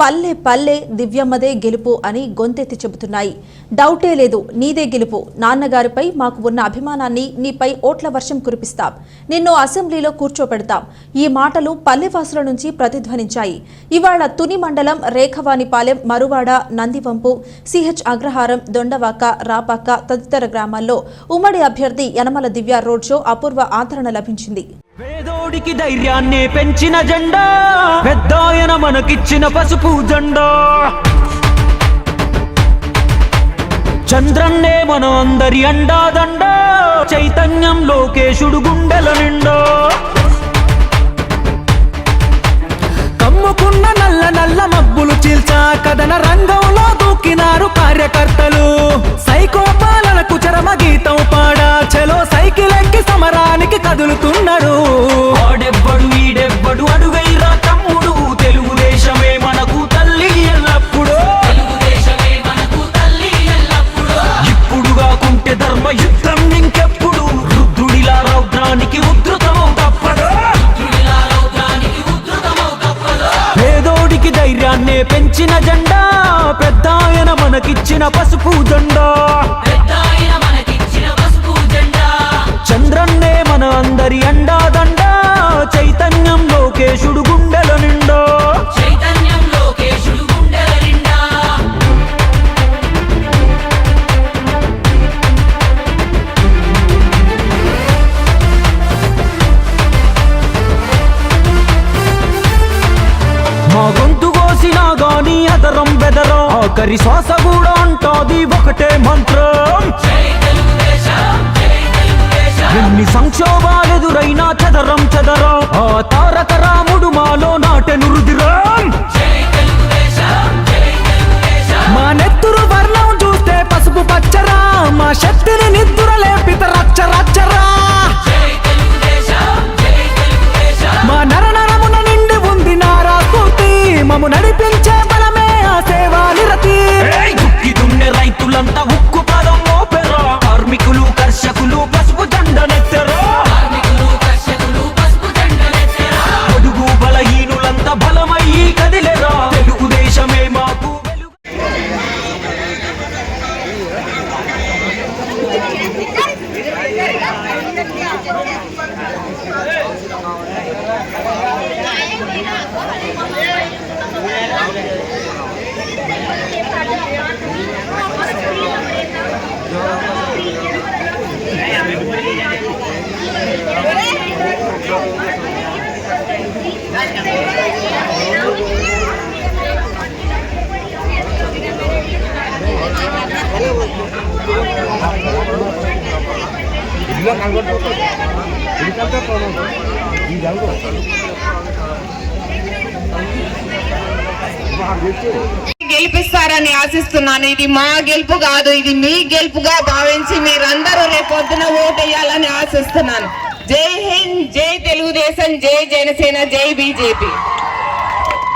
పల్లె పల్లె దివ్యమ్మదే గెలుపు అని గొంతెత్తి చెబుతున్నాయి. డౌటే లేదు నీదే గెలుపు. నాన్నగారిపై మాకు ఉన్న అభిమానాన్ని నీపై ఓట్ల వర్షం కురిపిస్తాం. నిన్ను అసెంబ్లీలో కూర్చోపెడతాం. ఈ మాటలు పల్లెవాసుల నుంచి ప్రతిధ్వనించాయి. ఇవాళ తుని మండలం రేఖవానిపాలెం మరువాడ నందివంపు సిహెచ్ అగ్రహారం దొండవాక రాపాక తదితర గ్రామాల్లో ఉమ్మడి అభ్యర్థి యనమల దివ్య రోడ్ షో అపూర్వ ఆదరణ లభించింది. పేదోడికి ధైర్యాన్ని పెంచిన జెండా పెద్దాయన మనకిచ్చిన పసుపు జెండా. చంద్రన్నే మన అందరి అండాదండ చైతన్యం లోకేశుడు గుండెల నిండా. కాకుంటే ధర్మ యుద్ధం ఇంకెప్పుడు? రుద్రుడిలా రౌద్రానికి ఉద్ధృతమవు తప్పదు. పేదోడికి ధైర్యాన్నే పెంచిన జెండా పెద్దాయన మనకిచ్చిన పసుపు జెండా. గాని బెదరం. ఆఖరి శ్వాస కూడా అంటాది ఒకటే మంత్రం. ఎన్ని సంక్షోభాలు ఎదురైనా చదరం చదరం. ఆ తారక రాముడు మాలో నాటెను రుదిరం మా నెత్తురు వర్ణం చూస్తే పసుపు పచ్చరా మా శక్తిని నిద్ర లేపిత రచ్చ రచ్చరా మా నర నరమున నిండి ఉంది నారా కూతి మము నడి Kulu గెలిపిస్తారని ఆశిస్తున్నాను. ఇది మా గెలుపు కాదు ఇది మీ గెలుపుగా భావించి మీరందరూ రేపొద్దున ఓటేయాలని ఆశిస్తున్నాను. జై హింద్ జై తెలుగుదేశం జై జనసేన జై బీజేపీ.